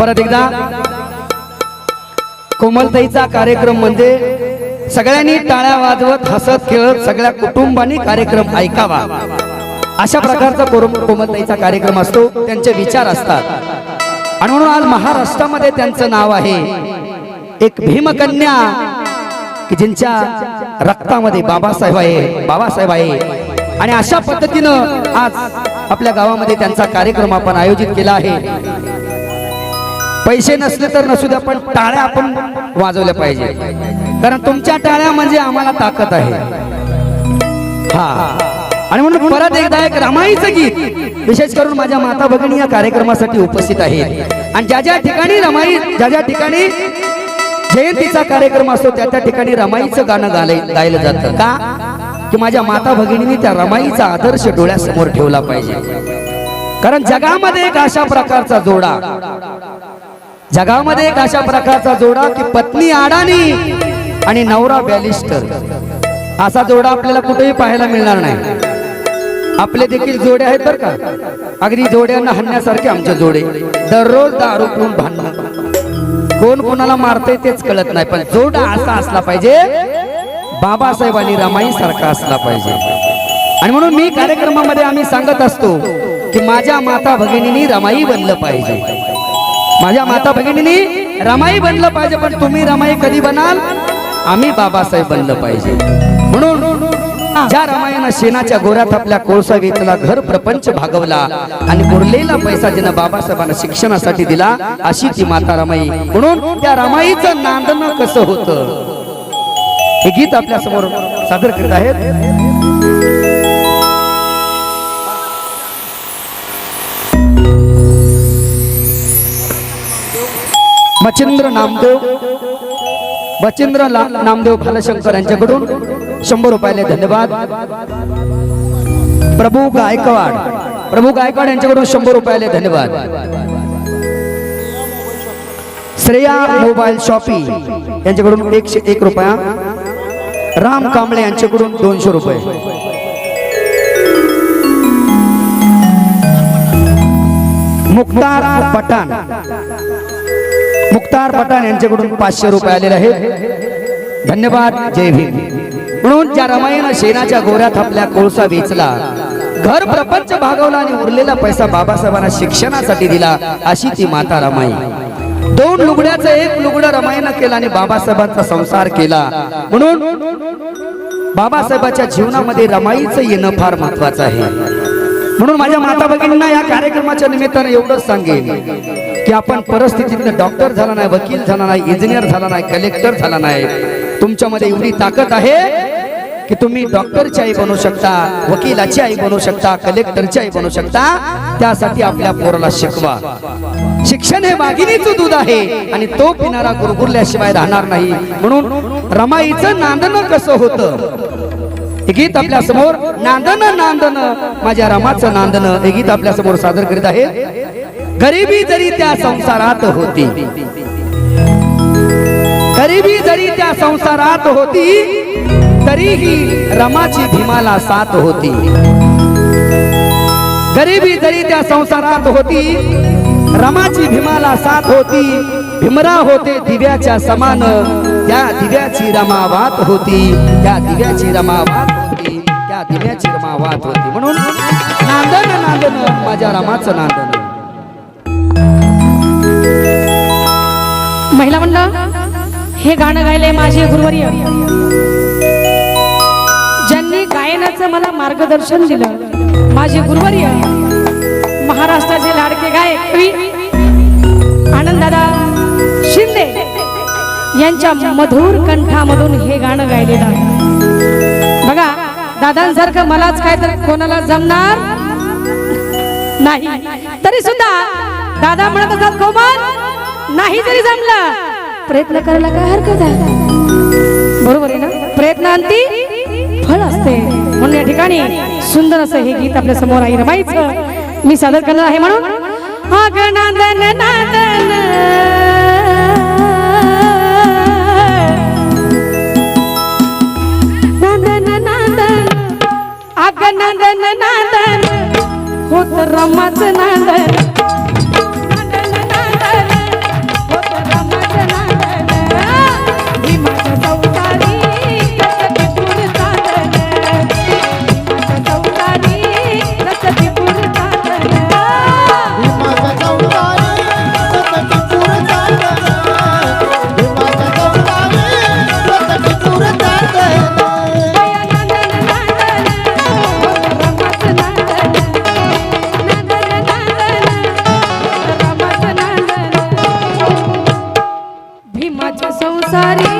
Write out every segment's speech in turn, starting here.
परत एकदा कोमलताईचा कार्यक्रम म्हणजे सगळ्यांनी टाळ्या वाजवत हसत खेळत सगळ्या कुटुंबानी कार्यक्रम ऐकावा. अशा प्रकारचा कोमलताईचा कार्यक्रम असतो. त्यांचे विचार असतात. आणि म्हणून आज महाराष्ट्रामध्ये त्यांचं नाव आहे एक भीमकन्या की ज्यांच्या रक्तामध्ये बाबासाहेब आहे बाबासाहेब आहे. आणि अशा पद्धतीनं आज आपल्या गावामध्ये त्यांचा कार्यक्रम आपण आयोजित केला आहे. पैसे नसले तर नसू द्या पण टाळ्या आपण वाजवल्या पाहिजे. कारण तुमच्या टाळ्या म्हणजे आम्हाला ताकद आहे. हा. आणि म्हणून परत एकदा एक रमाईचं गीत विशेष करून माझ्या माता भगिनी या कार्यक्रमासाठी उपस्थित आहेत. आणि ज्या ज्या ठिकाणी रमाई ज्या ज्या ठिकाणी जयंतीचा कार्यक्रम असतो त्या त्या ठिकाणी रमाईचं गाणं गाले गायलं जातं. का? की माझ्या माता भगिनींनी त्या रमाईचा आदर्श डोळ्यासमोर ठेवला पाहिजे. कारण जगामध्ये एक अशा प्रकारचा जोडा जगामध्ये एक अशा प्रकारचा जोडा की पत्नी आडानी आणि नवरा बॅलिस्टर. असा जोडा आपल्याला कुठेही पाहायला मिळणार नाही. आपले देखील जोडे आहेत बरं का. अगदी जोड्यांना हाणण्यासारखे आमचे जोडे. दररोज दारू पिऊन भांडणार कोण कोणाला मारतंय तेच कळत नाही पण जोडा असा असला पाहिजे बाबासाहेब आणि रमाई सारखा असला पाहिजे. आणि म्हणून मी कार्यक्रमामध्ये आम्ही सांगत असतो की माझ्या माता भगिनीनी रमाई बनलं पाहिजे. माझ्या माता भगिनी रमाई बनलं पाहिजे पण तुम्ही रमाई कधी बनाल? आम्ही बाबासाहेब बनलं पाहिजे. म्हणून ज्या रमाईनं शेणाच्या गोऱ्यात आपल्या कोळसा वेचला घर प्रपंच भागवला आणि उरलेला पैसा जिनं बाबासाहेबांना शिक्षणासाठी दिला अशी ती माता रमाई. म्हणून त्या रमाईचं नांदणं कसं होतं? हे गीत आपल्यासमोर सादर करीत आहेत. मच्छिंद्र नामदेव. मच्छिंद्र नामदेव भालशंकर यांच्याकडून शंभर रुपयाले धन्यवाद. प्रभू गायकवाड. प्रभू गायकवाड यांच्याकडून शंभर रुपयाले धन्यवाद. श्रेया मोबाईल शॉपी यांच्याकडून एकशे एक रुपया. राम कांबळे यांच्याकडून दोनशे रुपये. मुक्तार पठाण. मुक्तार पठाण यांच्याकडून पाचशे रुपये आलेले आहेत. धन्यवाद जय भीम. म्हणून ज्या रमायण शेणाच्या गोऱ्यात आपल्या कोळसा वेचला घर प्रपंच भागवला आणि उरलेला पैसा बाबासाहेबांना शिक्षणासाठी दिला अशी ती माता रमाई. दोन लुगड्याचं एक लुगडं रमाईनं केलं आणि बाबासाहेबांचा संसार केला. म्हणून बाबासाहेबाच्या जीवनामध्ये रमाईचं येणं फार महत्वाचं आहे. म्हणून माझ्या माता भगिनींना या कार्यक्रमाच्या निमित्ताने एवढंच सांगेन. की आपण परिस्थितीतनं डॉक्टर झाला नाही वकील झाला नाही इंजिनियर झाला नाही कलेक्टर झाला नाही. तुमच्यामध्ये एवढी ताकद आहे की तुम्ही डॉक्टरची आई बनू शकता वकिलाची आई बनू शकता कलेक्टरची आई बनू शकता. त्यासाठी आपल्या पोराला शिकवा. शिक्षण हे वाघिणीचं दूध आहे आणि तो पिणारा गुरगुरल्याशिवाय राहणार नाही. म्हणून रमाईचं नांदणं कसं होतं? हे गीत आपल्यासमोर नांदन नांदन माझ्या रामाचं नांदन हे गीत आपल्यासमोर सादर करीत आहे. गरिबी जरी त्या संसारात होती गरिबी जरी त्या संसारात होती तरीही रमाची भीमाला साथ होती. गरिबी जरी त्या संसारात होती रमाची भीमाला साथ होती भीमरा होते दिव्याच्या समान त्या दिव्याची रमावात होती त्या दिव्याची रमावात होती त्या दिव्याची रमावात होती. म्हणून नांदन नांदन माझ्या रमाचं नांदन. महिला म्हणलं हे गाणं गायले माझे गुरुवर्य. ज्यांनी गायनाचं मला मार्गदर्शन दिलं माझे गुरुवर्य महाराष्ट्राचे लाडके गायक आनंददादा शिंदे यांच्या मधुर कंठामधून हे गाणं गायलेलं आहे बघा दादांसारखं मलाच काय तर कोणाला जमणार नाही. तरी सुद्धा दादा म्हणत असतात कोमल नाही जरी जमलं. प्रयत्न करायला काय हरकत आहे? बरोबर आहे ना? प्रयत्नांती फळ असते. म्हणून या ठिकाणी सुंदर असं हे गीत आपल्यासमोर आहे रमाईचं. मी सादर करणार आहे म्हणून. नांदन. नांदन नांदन. नांदन. होत रमाच नांदन. सारी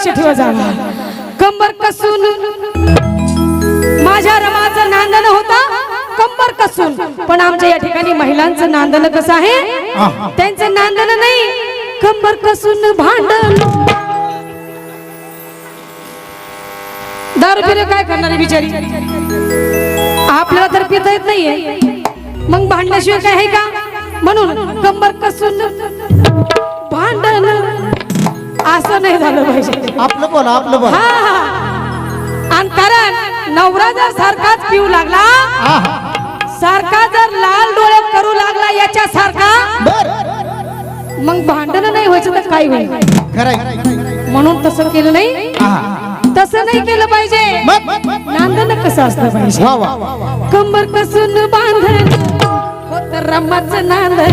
लक्ष ठेवा जावा कंबर कसून. माझ्या रमाचं नांदन होता. कंबर कसून. पण आमच्या या ठिकाणी महिलांचं नांदन कसं आहे? त्यांचं नांदन नाही. कंबर कसून भांडण. दारू पिलं काय करणार बिचारी? आपल्याला तर पिता येत नाहीये. मग भांडण्याशिवाय काय आहे का? म्हणून कंबर कसून. असं नाही झालं पाहिजे. आपलं बोला आपलं बोला हा. आणि कारण नवरा जर सारखाच पिऊ लागला. सारखा जर लाल डोळे करू लागला याच्या सारखा मग भांडण नाही व्हायचं तर काय होईल? म्हणून तसं केलं नाही. तसं नाही केलं पाहिजे. नांदन कसं असलं पाहिजे? कंबर कसून बांधन होत रमाचं नांदन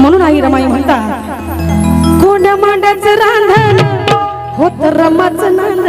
म्हणून आई रमाई म्हणतात कोण्या मांड्याचं रांधन होत रमाच नांद